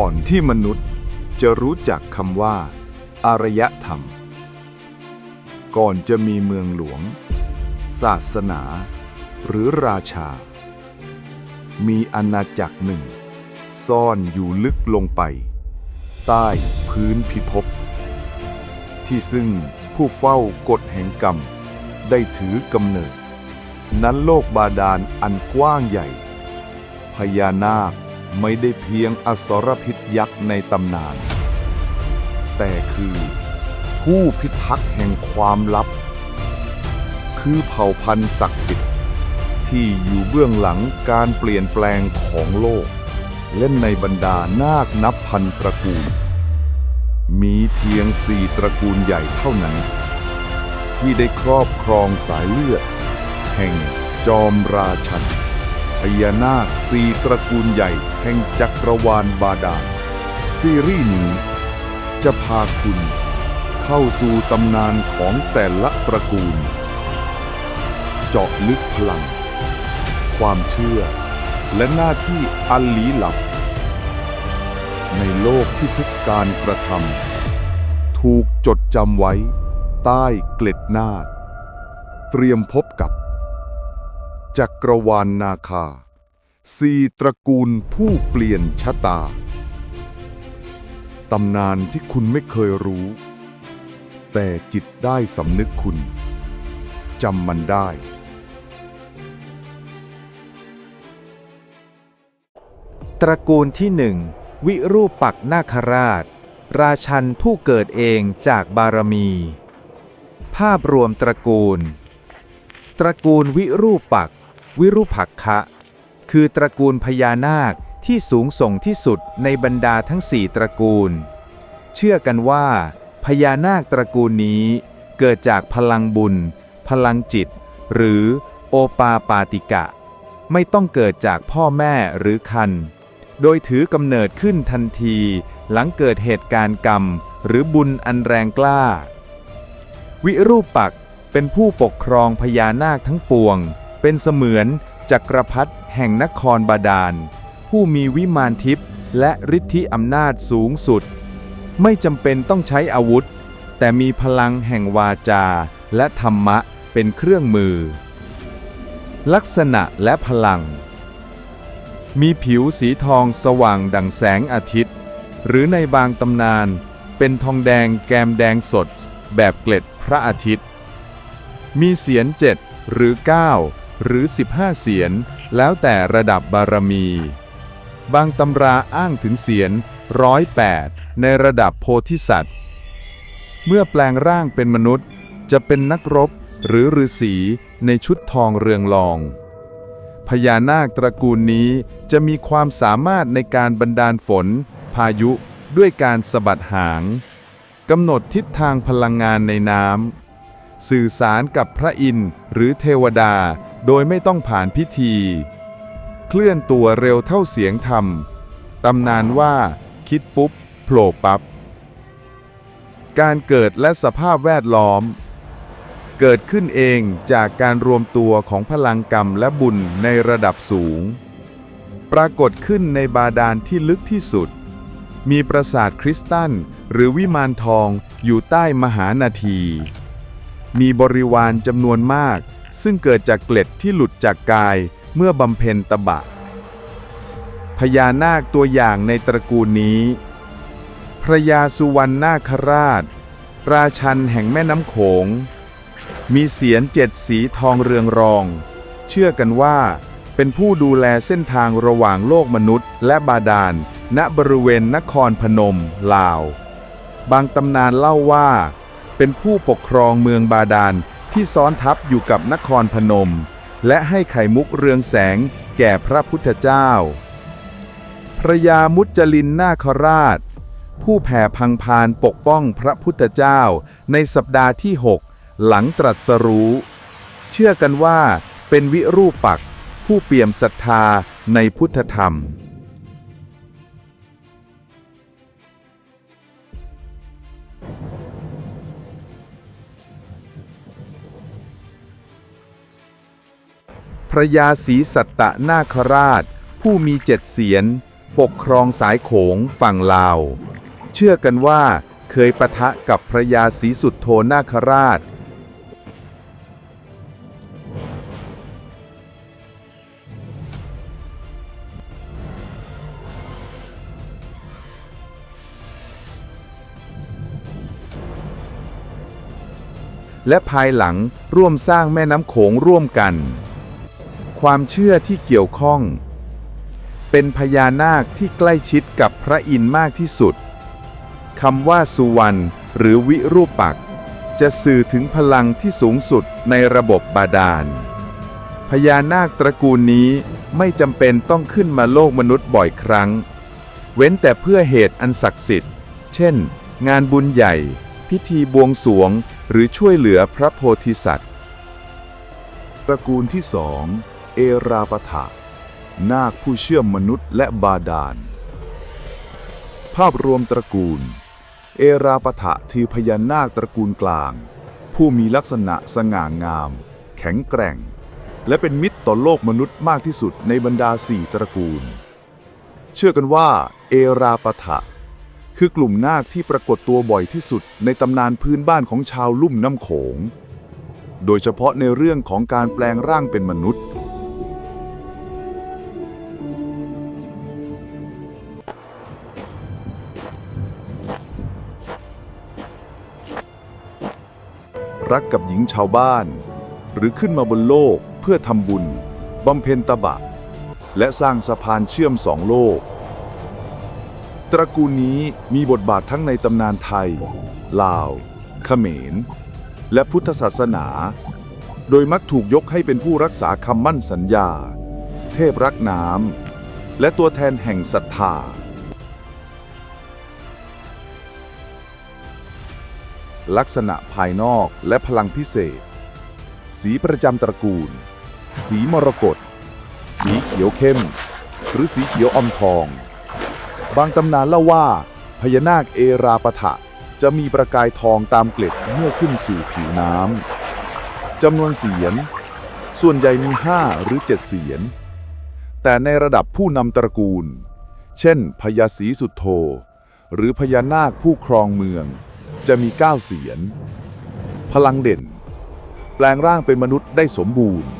ก่อนที่มนุษย์จะรู้จักคำว่า อารยธรรม ก่อนจะมีเมืองหลวง ศาสนา หรือราชา มีอาณาจักรหนึ่ง ซ่อนอยู่ลึกลงไป ใต้พื้นพิภพ ที่ซึ่งผู้เฝ้ากฎแห่งกรรม ได้ถือกำเนิด นั้นโลกบาดาลอันกว้างใหญ่ พญานาค ไม่ได้เพียงอสรพิษยักษ์ในตำนาน แต่คือ ผู้พิทักษ์แห่งความลับ คือเผ่าพันธุ์ศักดิ์สิทธิ์ ที่อยู่เบื้องหลังการเปลี่ยนแปลงของโลกและในบรรดานาคนับพันตระกูล มีเพียงสี่ตระกูลใหญ่เท่านั้น ที่ได้ครอบครองสายเลือด แห่งจอมราชัน พญานาคสี่ตระกูลใหญ่แห่งจักรวาลบาดาลซีรีส์นี้ จะพาคุณ เข้าสู่ตำนานของแต่ละตระกูล เจาะลึกพลัง ความเชื่อ และหน้าที่อันลี้ลับ ในโลกที่ทุกการกระทำถูกจดจำไว้ ใต้เกล็ดนาคเตรียมพบกับ จักรวาลนาคาสี่ตระกูลผู้เปลี่ยนชะตา ตำนานที่คุณไม่เคยรู้ แต่จิตได้สำนึกคุณ จำมันได้ ตระกูลที่หนึ่ง วิรูปปักนาคราช ราชันผู้เกิดเองจากบารมี ภาพรวมตระกูล ตระกูลวิรูปปัก วิรูปักคะ คือตระกูลพญานาคที่สูงส่งที่สุดในบรรดาทั้งสี่ตระกูล เชื่อกันว่า พญานาคตระกูลนี้ เกิดจากพลังบุญ พลังจิต หรือโอปาปาติกะ ไม่ต้องเกิดจากพ่อแม่หรือคัน โดยถือกำเนิดขึ้นทันทีหลังเกิดเหตุการณ์กรรม หรือบุญอันแรงกล้า วิรูปักเป็นผู้ปกครองพญานาคทั้งปวง เป็นเสมือนจักรพรรดิแห่งนครบาดาล ผู้มีวิมานทิพย์และฤทธิอำนาจสูงสุด ไม่จำเป็นต้องใช้อาวุธ แต่มีพลังแห่งวาจา และธรรมะเป็นเครื่องมือ ลักษณะและพลัง มีผิวสีทองสว่างดั่งแสงอาทิตย์ หรือในบางตำนาน เป็นทองแดงแกมแดงสด แบบเกล็ดพระอาทิตย์ มีเสียนเจ็ดหรือ9 หรือ 15 เสียน แล้วแต่ระดับบารมี บางตำราอ้างถึงเสียนร้อยแปดในระดับโพธิสัตว์ เมื่อแปลงร่างเป็นมนุษย์ จะเป็นนักรบหรือฤาษีในชุดทองเรืองรอง พญานาคตระกูลนี้จะมีความสามารถในการบันดาลฝน พายุด้วยการสะบัดหางกำหนดทิศทางพลังงานในน้ำสื่อสารกับพระอินทร์หรือเทวดา โดยไม่ต้องผ่านพิธี เคลื่อนตัวเร็วเท่าเสียงธรรม ตำนานว่า คิดปุ๊บโผล่ปับ๊บการเกิดและสภาพแวดล้อม เกิดขึ้นเองจากการรวมตัวของพลังกรรมและบุญในระดับสูง ปรากฏขึ้นในบาดาลที่ลึกที่สุด มีปราสาทคริสตัลหรือวิมานทองอยู่ใต้มหานาที มีบริวารจำนวนมาก ซึ่งเกิดจากเกล็ดที่หลุดจากกายเมื่อบำเพ็ญตบะ พญานาคตัวอย่างในตระกูลนี้ พระยาสุวรรณนาคราช ราชันแห่งแม่น้ำโขง มีเสียนเจ็ดสีทองเรืองรอง เชื่อกันว่าเป็นผู้ดูแลเส้นทางระหว่างโลกมนุษย์และบาดาล ณ บริเวณนครพนม ลาว บางตำนานเล่าว่า เป็นผู้ปกครองเมืองบาดาล ที่ซ้อนทับอยู่กับนครพนม และให้ไข่มุกเรืองแสงแก่พระพุทธเจ้า พระยามุจลินนาคราช ผู้แผ่พังพานปกป้องพระพุทธเจ้าในสัปดาห์ที่ 6 หลังตรัสรู้ เชื่อกันว่าเป็นวิรูปัก ผู้เปี่ยมศรัทธาในพุทธธรรม ระยาศรีสัตตนาคราช ผู้มีเจ็ดเสียน ปกครองสายโขงฝั่งลาว เชื่อกันว่าเคยปะทะกับพระยาศรีสุดโทนาคราช และภายหลังร่วมสร้างแม่น้ำโขงร่วมกัน ความเชื่อที่เกี่ยวข้อง เป็นพญานาคที่ใกล้ชิดกับพระอินทร์มากที่สุดคำว่าสุวรรณหรือวิรูปปักษ์จะสื่อถึงพลังที่สูงสุดในระบบบาดาล พญานาคตระกูลนี้ไม่จำเป็นต้องขึ้นมาโลกมนุษย์บ่อยครั้ง เว้นแต่เพื่อเหตุอันศักดิ์สิทธิ์ เช่น งานบุญใหญ่ พิธีบวงสรวง หรือช่วยเหลือพระโพธิสัตว์ ตระกูลที่สอง เอราปถะนาคผู้เชื่อมมนุษย์และบาดาล ภาพรวมตระกูล เอราปถะคือพญานาคตระกูลกลาง ผู้มีลักษณะสง่างาม แข็งแกร่ง และเป็นมิตรต่อโลกมนุษย์มากที่สุดในบรรดาสี่ตระกูล เชื่อกันว่า เอราปถะคือกลุ่มนาคที่ปรากฏตัวบ่อยที่สุดในตำนานพื้นบ้านของชาวลุ่มน้ำโขง โดยเฉพาะในเรื่องของการแปลงร่างเป็นมนุษย์ รักกับหญิงชาวบ้าน หรือขึ้นมาบนโลกเพื่อทำบุญบำเพ็ญตบะ และสร้างสะพานเชื่อมสองโลก ตระกูลนี้มีบทบาททั้งในตำนานไทย ลาวเขมร และพุทธศาสนา โดยมักถูกยกให้เป็นผู้รักษาคำมั่นสัญญา เทพรักน้ำและตัวแทนแห่งศรัทธา ลักษณะภายนอกและพลังพิเศษ สีประจำตระกูล สีมรกต สีเขียวเข้ม หรือสีเขียวอมทอง บางตำนานเล่าว่าพญานาคเอราปถะจะมีประกายทองตามเกล็ดเมื่อขึ้นสู่ผิวน้ำจำนวนเสียน ส่วนใหญ่มี5หรือ7เสียน แต่ในระดับผู้นำตระกูล เช่นพญาศรีสุดโทหรือพญานาคผู้ครองเมือง จะมี 9 เสียน พลังเด่น แปลงร่างเป็นมนุษย์ได้สมบูรณ์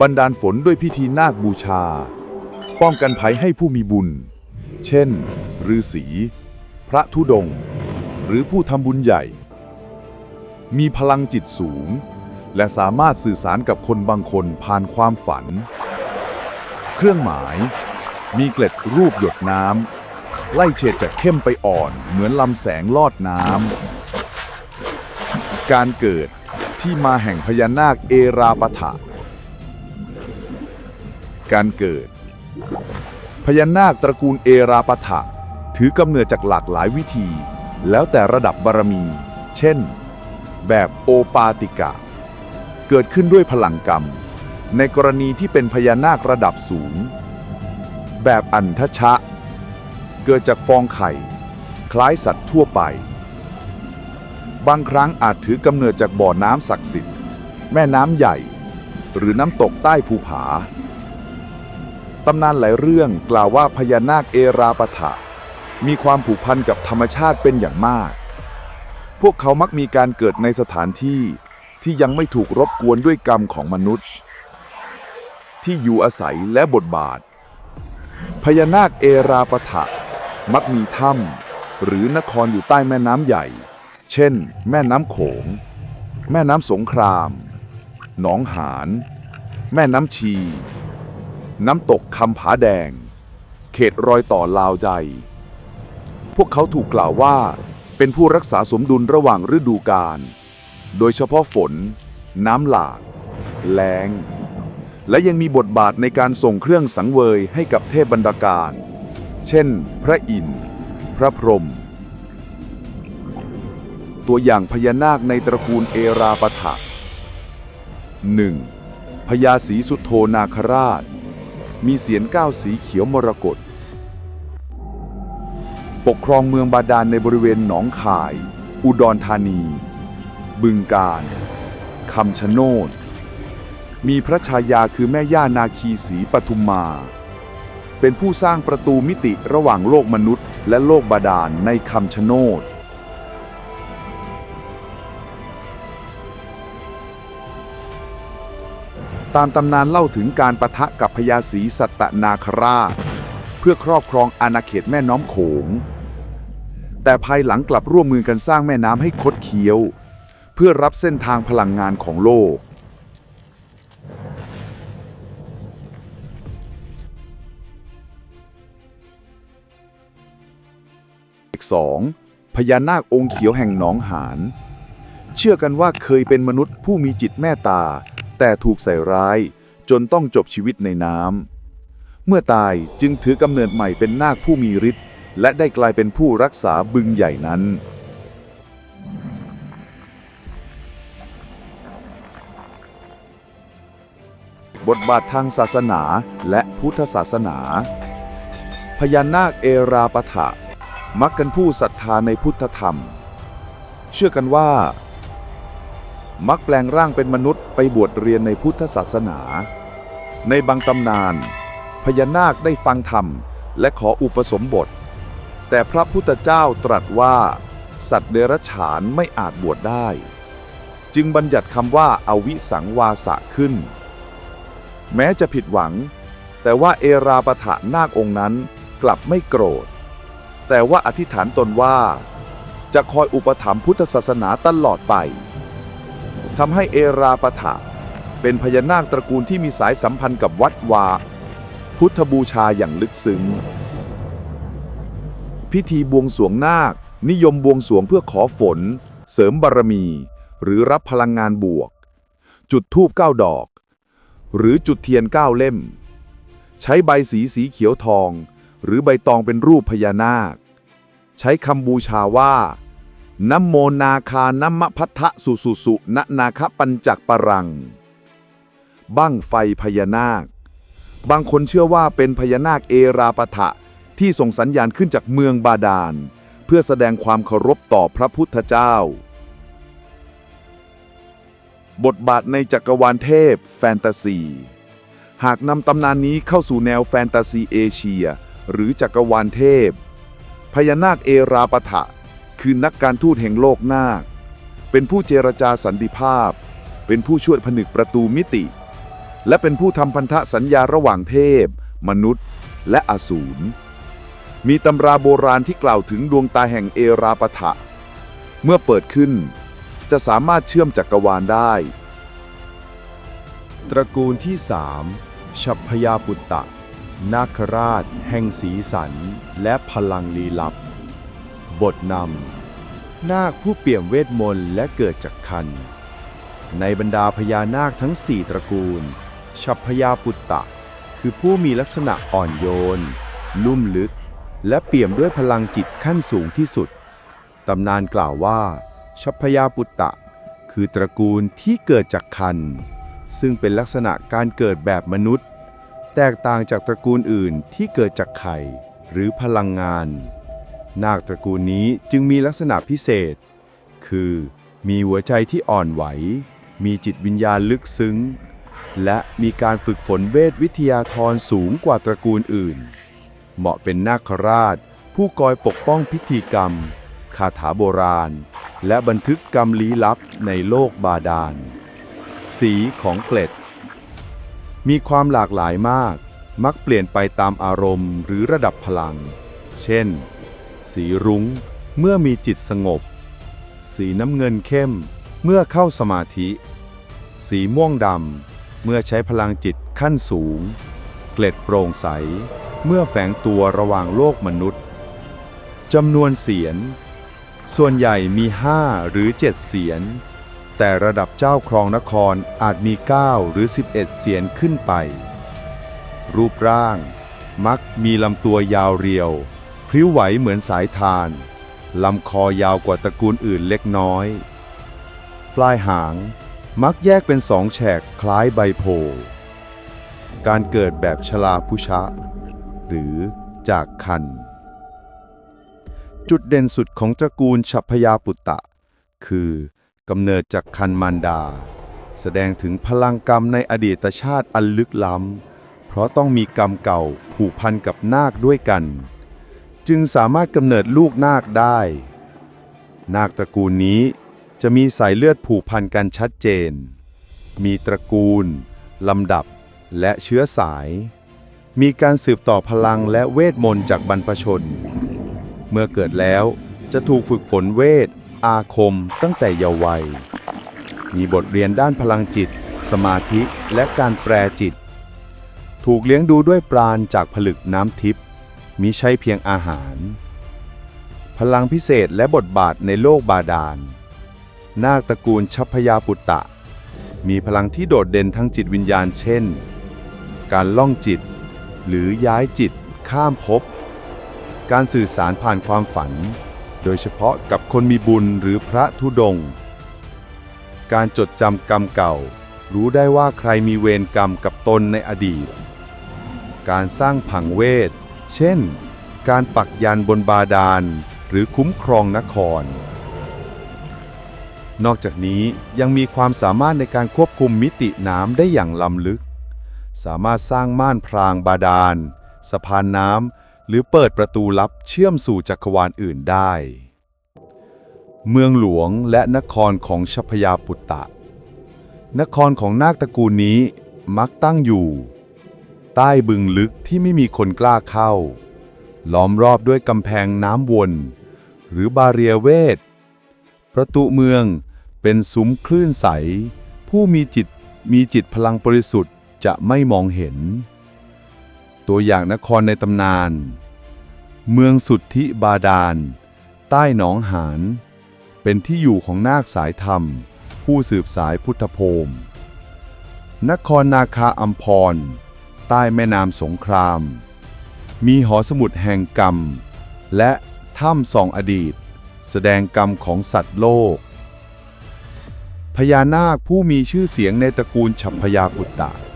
บันดาลฝนด้วยพิธีนาคบูชา ป้องกันภัยให้ผู้มีบุญ เช่นฤาษี พระธุดงค์หรือผู้ทำบุญใหญ่ มีพลังจิตสูงและสามารถสื่อสารกับคนบางคนผ่านความฝัน เครื่องหมาย มีเกล็ดรูปหยดน้ำ ไล่เฉดจากเข้มไปอ่อนเหมือนลำแสงลอดน้ำ การเกิดที่มาแห่งพญานาคเอราปถะ การเกิด พญานาคตระกูลเอราปถะ ถือกำเนิดจากหลากหลายวิธี แล้วแต่ระดับบารมี เช่น แบบโอปาติกะ เกิดขึ้นด้วยพลังกรรม ในกรณีที่เป็นพญานาคระดับสูง แบบอันทชะ เกิดจากฟองไข่ คล้ายสัตว์ทั่วไป บางครั้งอาจถือกำเนิดจากบ่อน้ำศักดิ์สิทธิ์ แม่น้ำใหญ่ หรือน้ำตกใต้ภูผา ตำนานหลายเรื่องกล่าวว่าพญานาคเอราปถะ มีความผูกพันกับธรรมชาติเป็นอย่างมาก พวกเขามักมีการเกิดในสถานที่ที่ยังไม่ถูกรบกวนด้วยกรรมของมนุษย์ ที่อยู่อาศัยและบทบาท พญานาคเอราปถะ มักมีถ้ำหรือนครอยู่ใต้แม่น้ำใหญ่ เช่น แม่น้ำโขง แม่น้ำสงคราม หนองหาน แม่น้ำชี น้ำตกคำผาแดง เขตรอยต่อลาวใจ พวกเขาถูกกล่าวว่า เป็นผู้รักษาสมดุลระหว่างฤดูกาลโดยเฉพาะฝน น้ำหลาก แล้ง และยังมีบทบาทในการส่งเครื่องสังเวยให้กับเทพบรรดาการ เช่น พระอินทร์ พระพรหม ตัวอย่างพญานาคในตระกูลเอราปถะ 1. พญาศรีสุโธนาคราช มีเสียนก้าวสีเขียวมรกต ปกครองเมืองบาดาลในบริเวณหนองคาย อุดรธานี บึงกาฬำชะโนด มีพระชายาคือแม่ย่านาคีศรีปทุมมา เป็นผู้สร้างประตูมิติระหว่างโลกมนุษย์ และโลกบาดาลในคำชะโนดตามตำนานเล่าถึงการประทะกับพญาศรีสัตตนาคราช เพื่อครอบครองอาณาเขตแม่น้ำโขง แต่ภายหลังกลับร่วมมือกันสร้างแม่น้ำให้คดเคี้ยว เพื่อรับเส้นทางพลังงานของโลก 2. พญานาคองค์เขียวแห่งหนองหานเชื่อกันว่าเคยเป็นมนุษย์ผู้มีจิตแม่ตา แต่ถูกใส่ร้าย จนต้องจบชีวิตในน้ำเมื่อตายจึงถือกำเนิดใหม่เป็นนาคผู้มีฤทธิ์และได้กลายเป็นผู้รักษาบึงใหญ่นั้น บทบาททางศาสนาและพุทธศาสนา พญานาคเอราปะทะ มักกันผู้ศรัทธาในพุทธธรรม เชื่อกันว่า มักแปลงร่างเป็นมนุษย์ไปบวชเรียนในพุทธศาสนา ในบางตำนาน พญานาคได้ฟังธรรมและขออุปสมบท แต่พระพุทธเจ้าตรัสว่า สัตว์เดรัจฉานไม่อาจบวชได้ จึงบัญญัติคำว่าอาวิสังวาสะขึ้น แม้จะผิดหวัง แต่ว่าเอราปะทะนาคองค์นั้นกลับไม่โกรธ แต่ว่าอธิษฐานตนว่า จะคอยอุปถัมภ์พุทธศาสนาตลอดไปทำให้เอราปะทะเป็นพญานาคตระกูลที่มีสายสัมพันธ์กับวัดวา พุทธบูชาอย่างลึกซึ้ง พิธีบวงสรวงนาค นิยมบวงสรวงเพื่อขอฝน เสริมบารมี หรือรับพลังงานบวก จุดธูปเก้าดอก หรือจุดเทียนเก้าเล่ม ใช้ใบสีสีเขียวทอง หรือใบตองเป็นรูปพญานาค ใช้คำบูชาว่านัมโมนาคานัมมะพัทธสุสุสุณนาคปัญจักปรัง บั้งไฟพญานาค บางคนเชื่อว่าเป็นพญานาคเอราปะทะที่ส่งสัญญาณขึ้นจากเมืองบาดาล เพื่อแสดงความเคารพต่อพระพุทธเจ้า บทบาทในจักรวาลเทพแฟนตาซี หากนำตำนานนี้เข้าสู่แนวแฟนตาซีเอเชีย หรือจักรวาลเทพ พญานาคเอราปะทะ คือนักการทูตแห่งโลกนาค เป็นผู้เจรจาสันติภาพ เป็นผู้ช่วยผนึกประตูมิติ และเป็นผู้ทำพันธสัญญาระหว่างเทพ มนุษย์ และอสูร มีตำราโบราณที่กล่าวถึงดวงตาแห่งเอราปะทะ เมื่อเปิดขึ้น จะสามารถเชื่อมจักรวาลได้ ตระกูลที่สามชัพพยาปุตตะ นาคราช แห่งสีสัน และพลังลี้ลับ บทนำ นาคผู้เปี่ยมเวทมนต์และเกิดจากคัน ในบรรดาพญานาคทั้งสี่ตระกูล ชัพพยาปุตตะ คือผู้มีลักษณะอ่อนโยนนุ่มลึก และเปี่ยมด้วยพลังจิตขั้นสูงที่สุด ตำนานกล่าวว่า ชัพพยาปุตตะ คือตระกูลที่เกิดจากคัน ซึ่งเป็นลักษณะการเกิดแบบมนุษย์ แตกต่างจากตระกูลอื่นที่เกิดจากไข่ หรือพลังงาน นาคตระกูลนี้จึงมีลักษณะพิเศษ คือมีหัวใจที่อ่อนไหว มีจิตวิญญาณลึกซึ้ง และมีการฝึกฝนเวทวิทยาธรสูงกว่าตระกูลอื่น เหมาะเป็นนาคราช ผู้คอยปกป้องพิธีกรรม คาถาโบราณ และบันทึกกรรมลี้ลับในโลกบาดาล สีของเกล็ด มีความหลากหลายมาก มักเปลี่ยนไปตามอารมณ์หรือระดับพลัง เช่น สีรุ้ง เมื่อมีจิตสงบ สีน้ำเงินเข้ม เมื่อเข้าสมาธิ สีม่วงดำ เมื่อใช้พลังจิตขั้นสูง เกล็ดโปร่งใส เมื่อแฝงตัวระหว่างโลกมนุษย์จำนวนเสียน ส่วนใหญ่มี 5 หรือ 7 เสียน แต่ระดับเจ้าครองนครอาจมี 9 หรือ 11 เสียนขึ้นไป รูปร่าง มักมีลำตัวยาวเรียว พริ้วไหวเหมือนสายทาน ลำคอยาวกว่าตระกูลอื่นเล็กน้อย ปลายหาง มักแยกเป็นสองแฉกคล้ายใบโพการเกิดแบบชลาพุชะ หรือจากคัน จุดเด่นสุดของตระกูลชัพยาปุตตะ คือ กำเนิดจากคันมารดา แสดงถึงพลังกรรมในอดีตชาติอันลึกล้ำ เพราะต้องมีกรรมเก่าผูกพันกับนาคด้วยกัน จึงสามารถกำเนิดลูกนาคได้ นาคตระกูลนี้จะมีสายเลือดผูกพันกันชัดเจน มีตระกูล ลำดับ และเชื้อสาย มีการสืบต่อพลังและเวทมนต์จากบรรพชน เมื่อเกิดแล้วจะถูกฝึกฝนเวท อาคมตั้งแต่เยาว์วัย มีบทเรียนด้านพลังจิต สมาธิและการแปรจิต ถูกเลี้ยงดูด้วยปราณจากผลึกน้ำทิพย์มิใช่เพียงอาหาร พลังพิเศษและบทบาทในโลกบาดาล นาคตระกูลชัพพยาปุตตะ มีพลังที่โดดเด่นทั้งจิตวิญญาณเช่น การล่องจิต หรือย้ายจิตข้ามภพการสื่อสารผ่านความฝัน โดยเฉพาะกับคนมีบุญหรือพระธุดง การจดจำกรรมเก่า รู้ได้ว่าใครมีเวรกรรมกับตนในอดีต การสร้างผังเวท เช่น การปักยันบนบาดาล หรือคุ้มครองนคร นอกจากนี้ยังมีความสามารถในการควบคุมมิติน้ำได้อย่างล้ำลึก สามารถสร้างม่านพรางบาดาล สะพานน้ำ หรือเปิดประตูลับเชื่อมสู่จักรวาลอื่นได้ เมืองหลวงและนครของชัพยาปุตตะ นครของนาคตระกูลนี้มักตั้งอยู่ ใต้บึงลึกที่ไม่มีคนกล้าเข้า ล้อมรอบด้วยกำแพงน้ำวน หรือบาเรียเวท ประตูเมืองเป็นซุ้มคลื่นใส ผู้มีจิตมีจิตพลังบริสุทธิ์จะไม่มองเห็น ตัวอย่างนครในตำนาน เมืองสุทธิบาดาล ใต้หนองหาน เป็นที่อยู่ของนาคสายธรรม ผู้สืบสายพุทธโภมนครนาคาอัมพร ใต้แม่น้ำสงคราม มีหอสมุดแห่งกรรม และถ้ำสองอดีต แสดงกรรมของสัตว์โลก พญานาคผู้มีชื่อเสียงในตระกูลฉัพพยาปุตตะ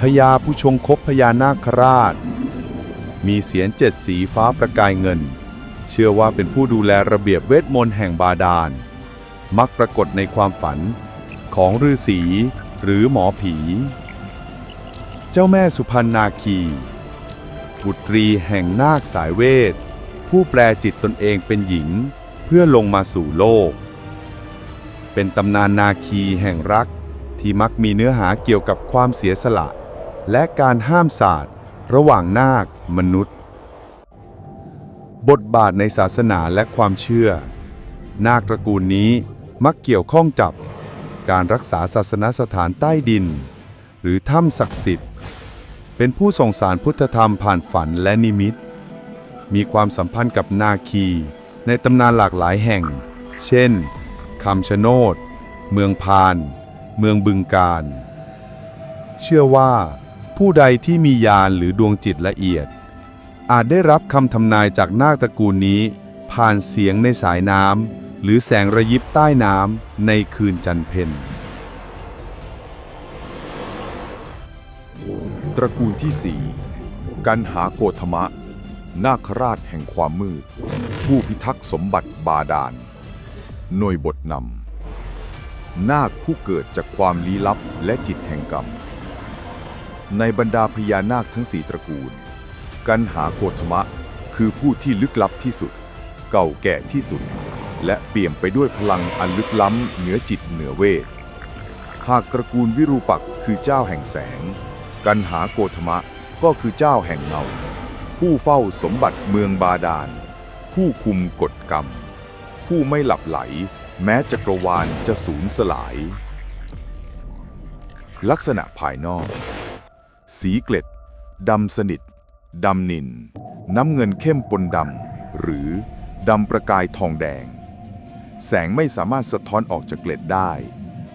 พญาผู้ชงคบพญานาคราช มีเสียนเจ็ดสีฟ้าประกายเงิน เชื่อว่าเป็นผู้ดูแลระเบียบเวทมนต์แห่งบาดาล มักปรากฏในความฝันของฤาษีหรือหมอผี เจ้าแม่สุพรรณนาคี บุตรีแห่งนาคสายเวท ผู้แปลจิตตนเองเป็นหญิงเพื่อลงมาสู่โลก เป็นตำนานนาคีแห่งรักที่มักมีเนื้อหาเกี่ยวกับความเสียสละ และการห้ามศาสตร์ ระหว่างนาคมนุษย์ บทบาทในศาสนาและความเชื่อ นาคตระกูลนี้มักเกี่ยวข้องกับ การรักษาศาสนสถานใต้ดิน หรือถ้ำศักดิ์สิทธิ์ เป็นผู้ส่งสารพุทธธรรมผ่านฝันและนิมิต มีความสัมพันธ์กับนาคีในตำนานหลากหลายแห่ง เช่นคำชะโนด เมืองพาน เมืองบึงการ เชื่อว่า ผู้ใดที่มีญาณหรือดวงจิตละเอียด อาจได้รับคำทำนายจากนาคตระกูลนี้ ผ่านเสียงในสายน้ำหรือแสงระยิบใต้น้ำในคืนจันเพ็ญตระกูลที่สี่กันหาโกธมะ นาคราชแห่งความมืด ผู้พิทักษ์สมบัติบาดาลหน่วยบทนำนาคผู้เกิดจากความลี้ลับและจิตแห่งกรรม ในบรรดาพญานาคทั้งสี่ตระกูล กันหาโกธมะ คือผู้ที่ลึกลับที่สุด เก่าแก่ที่สุด และเปี่ยมไปด้วยพลังอันลึกล้ำเหนือจิตเหนือเวท หากตระกูลวิรูปักคือเจ้าแห่งแสง กันหาโกธมะก็คือเจ้าแห่งเงา ผู้เฝ้าสมบัติเมืองบาดาล ผู้คุมกฎกรรม ผู้ไม่หลับไหล แม้จักรวาลจะสูญสลาย ลักษณะภายนอก สีเกล็ดดำสนิทดำนิน น้ำเงินเข้มปนดำ หรือดำประกายทองแดง แสงไม่สามารถสะท้อนออกจากเกล็ดได้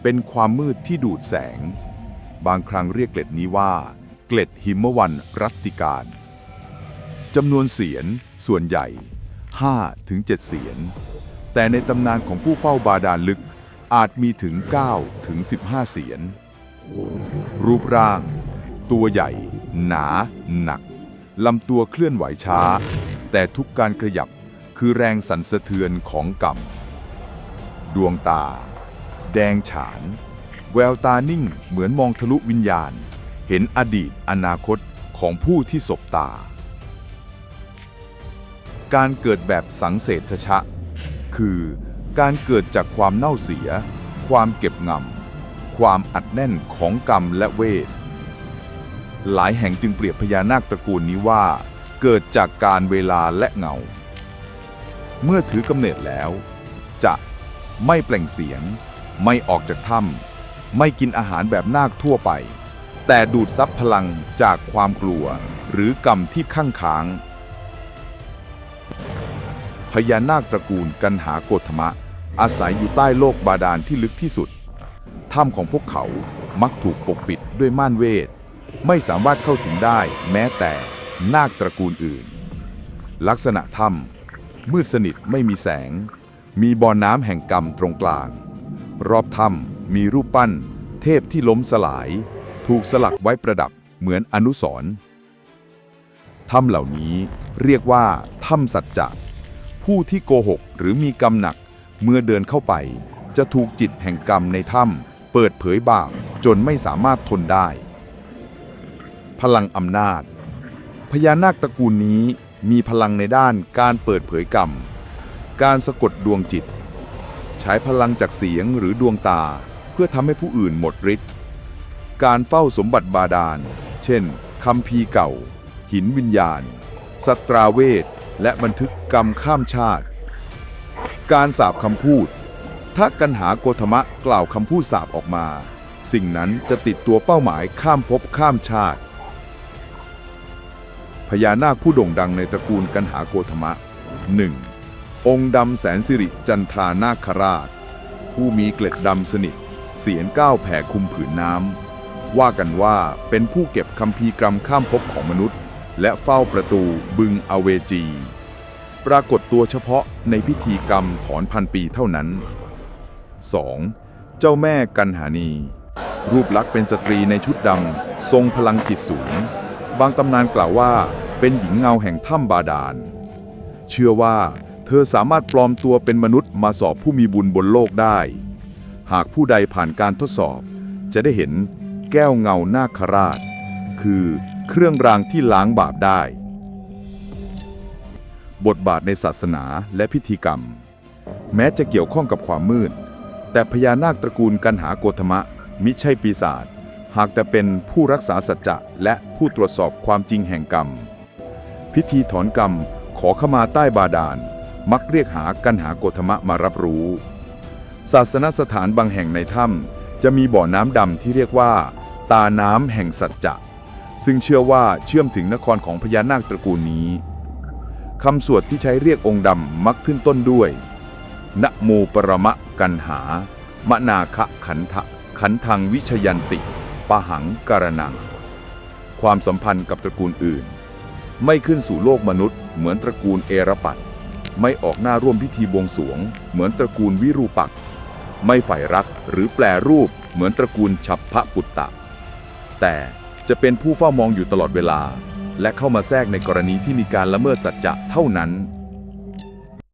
เป็นความมืดที่ดูดแสง บางครั้งเรียกเกล็ดนี้ว่า เกล็ดหิมวันรัตติการจำนวนเสียนส่วนใหญ่5ถึง7เสียน แต่ในตำนานของผู้เฝ้าบาดาลลึกอาจมีถึง9ถึง15 เสียน รูปร่าง ตัวใหญ่ หนา หนักลำตัวเคลื่อนไหวช้า แต่ทุกการขยับคือแรงสั่นสะเทือนของกรรมดวงตา แดงฉาน แววตานิ่งเหมือนมองทะลุวิญญาณ เห็นอดีตอนาคตของผู้ที่สบตา การเกิดแบบสังเสทชะ คือการเกิดจากความเน่าเสีย ความเก็บงำ ความอัดแน่นของกรรมและเวท หลายแห่งจึงเปรียบพญานาคตระกูลนี้ว่า เกิดจากการเวลาและเงา เมื่อถือกำเนิดแล้ว จะไม่เปล่งเสียง ไม่ออกจากถ้ำไม่กินอาหารแบบนาคทั่วไป แต่ดูดซับพลังจากความกลัว หรือกรรมที่ข้างค้างพญานาคตระกูลกันหาโกฏมะ อาศัยอยู่ใต้โลกบาดาลที่ลึกที่สุด ถ้ำของพวกเขามักถูกปกปิดด้วยม่านเวท ไม่สามารถเข้าถึงได้แม้แต่นาคตระกูลอื่น ลักษณะถ้ำมืดสนิทไม่มีแสง มีบ่อน้ำแห่งกรรมตรงกลาง รอบถ้ำมีรูปปั้น เทพที่ล้มสลาย ถูกสลักไว้ประดับเหมือนอนุสรณ์ถ้ำเหล่านี้เรียกว่าถ้ำสัจจะผู้ที่โกหกหรือมีกรรมหนักเมื่อเดินเข้าไป จะถูกจิตแห่งกรรมในถ้ำเปิดเผยบาปจนไม่สามารถทนได้ พลังอำนาจ พญานาคตระกูลนี้มีพลังในด้านการเปิดเผยกรรม การสะกดดวงจิต ใช้พลังจากเสียงหรือดวงตาเพื่อทำให้ผู้อื่นหมดฤทธิ์ การเฝ้าสมบัติบาดาล เช่นคัมภีเก่า หินวิญญาณ สัตราเวท และบันทึกกรรมข้ามชาติ การสาบคำพูด ถ้ากันหาโกธมะกล่าวคำพูดสาบออกมา สิ่งนั้นจะติดตัวเป้าหมายข้ามภพข้ามชาติ พญานาคผู้โด่งดังในตระกูลกันหาโกธมะ 1. องค์ดำแสนสิริจันทรานาคราช ผู้มีเกล็ดดำสนิท เสียนก้าวแผ่คุมผืนน้ำ ว่ากันว่าเป็นผู้เก็บคัมภีร์กรรมข้ามภพของมนุษย์ และเฝ้าประตูบึงอเวจี ปรากฏตัวเฉพาะในพิธีกรรมถอนพันปีเท่านั้น 2. เจ้าแม่กันหานี รูปลักษณ์เป็นสตรีในชุดดำ ทรงพลังจิตสูง บางตำนานกล่าวว่าเป็นหญิงเงาแห่งถ้ำบาดาล เชื่อว่าเธอสามารถปลอมตัวเป็นมนุษย์มาสอบผู้มีบุญบนโลกได้ หากผู้ใดผ่านการทดสอบ จะได้เห็นแก้วเงานาคราช คือเครื่องรางที่ล้างบาปได้ บทบาทในศาสนาและพิธีกรรม แม้จะเกี่ยวข้องกับความมืด แต่พญานาคตระกูลกันหาโกธมะมิใช่ปีศาจ หากแต่เป็นผู้รักษาสัจจะและผู้ตรวจสอบความจริงแห่งกรรม พิธีถอนกรรมขอขมาใต้บาดาล มักเรียกหากันหาโกธมะมารับรู้ ศาสนสถานบางแห่งในถ้ำจะมีบ่อน้ำดำที่เรียกว่า ตาน้ำแห่งสัจจะ ซึ่งเชื่อว่าเชื่อมถึงนครของพญานาคตระกูลนี้คำสวดที่ใช้เรียกองค์ดำมักขึ้นต้นด้วยนะโมปรมะกันหามนาคะขันทะขันทังวิชยันติ ปะหังการนัง ความสัมพันธ์กับตระกูลอื่น ไม่ขึ้นสู่โลกมนุษย์ เหมือนตระกูลเอรปัตไม่ออกหน้าร่วมพิธีบวงสวง เหมือนตระกูลวิรูปักษ์ไม่ใฝ่รักหรือแปลรูปเหมือนตระกูลฉับพระปุตตะ แต่จะเป็นผู้เฝ้ามองอยู่ตลอดเวลา และเข้ามาแทรกในกรณีที่มีการละเมิดสัจจะเท่านั้น